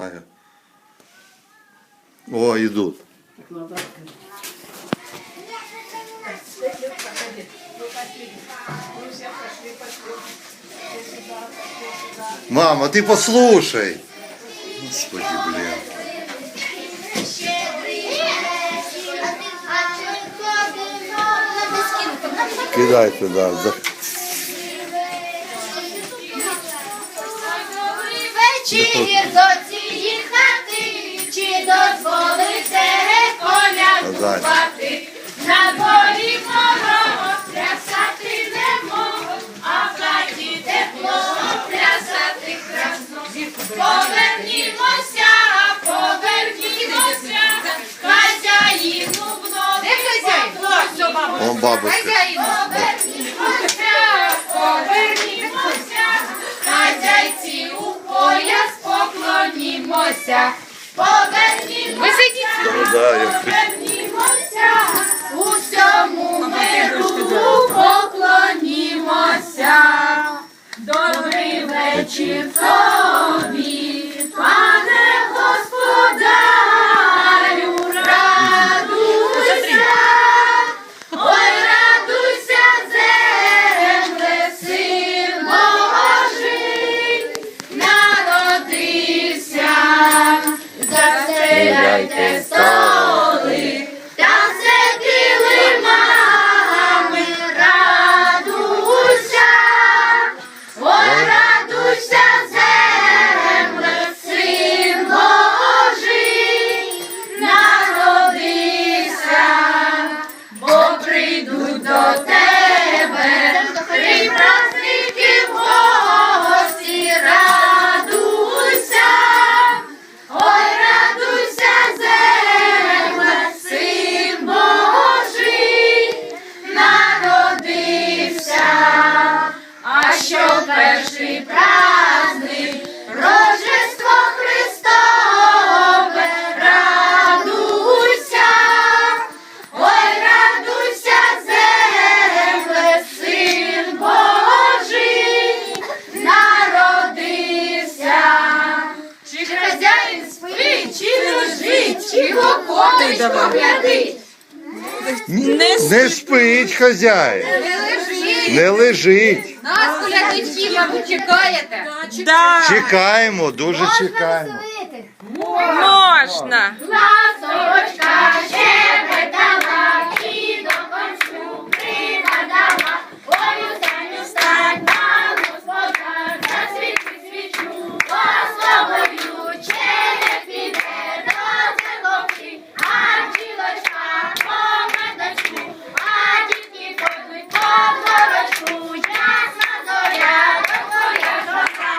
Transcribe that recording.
Ага. О, идут. Мама, ты послушай. Господи, блин. Кидай туда. За- Вечір до цієї хати, чи дозволите колядувати? На дворі мороз, плясати не можу, а в хаті тепло, плясати красно. Повернімося, повернімося, хазяїну вновь поклонімо. Он бабушка. Повернімося, Да, я- повернімося, усьому миру поклонімося. Добрий вечір чи покоїть поглядить. Не спить хазяїн. Не лежить. Не лежить. Нас колядичів, мабуть, чекаєте. Да, Чекаємо, дуже чекаємо. можна. На